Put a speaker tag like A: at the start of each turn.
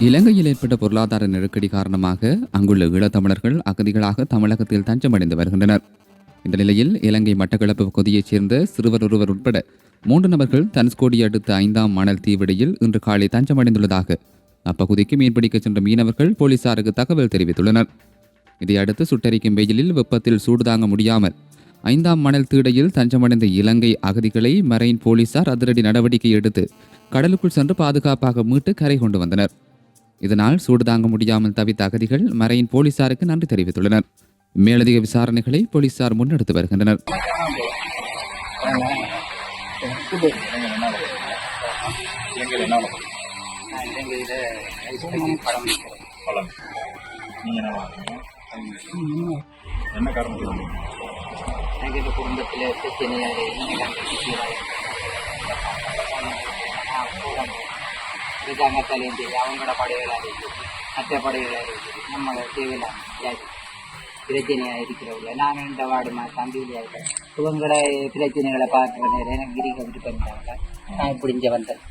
A: இலங்கையில் ஏற்பட்ட பொருளாதார நெருக்கடி காரணமாக அங்குள்ள ஈழத்தமிழர்கள் அகதிகளாக தமிழகத்தில் தஞ்சமடைந்து வருகின்றனர். இந்த நிலையில் இலங்கை மட்டக்களப்பு பகுதியைச் சேர்ந்த சிறுவர் ஒருவர் உட்பட மூன்று நபர்கள் தனுஷ்கோடி அடுத்த ஐந்தாம் மணல் தீவிடையில் இன்று காலை தஞ்சமடைந்துள்ளதாக அப்பகுதிக்கு மீன்பிடிக்க சென்ற மீனவர்கள் போலீசாருக்கு தகவல் தெரிவித்துள்ளனர். இதையடுத்து சுட்டரிக்கும் வெயிலில் வெப்பத்தில் சூடு தாங்க முடியாமல் ஐந்தாம் மணல் தீடையில் தஞ்சமடைந்த இலங்கை அகதிகளை மரைன் போலீசார் அதிரடி நடவடிக்கை எடுத்து கடலுக்குள் சென்று பாதுகாப்பாக மீட்டு கரை கொண்டு வந்தனர். இதனால் சூடு தாங்க முடியாமல் தவித்த அகதிகள் மரைன் போலீசாருக்கு நன்றி தெரிவித்துள்ளனர். மேலதிக விசாரணைகளை போலீசார் முன்னெடுத்து வருகின்றனர்.
B: என்ன
C: குடும்பத்தில் பிரச்சனையாக அரசாங்கத்திலேருந்து அவங்களோட படைகளாக இருக்குது மற்ற படைகளாக இருக்குது நம்ம தேவையில்லாம பிரச்சனையாக இருக்கிறவங்கள நான் இந்த வார்டு மாதிரி தம்பியில் இருக்கேன் இவங்களோட பிரச்சனைகளை பார்க்குற நேரம் எனக்கு கிரிக்க விட்டு பண்ணிட்டாங்க நான் இப்படிஞ்ச வந்தேன்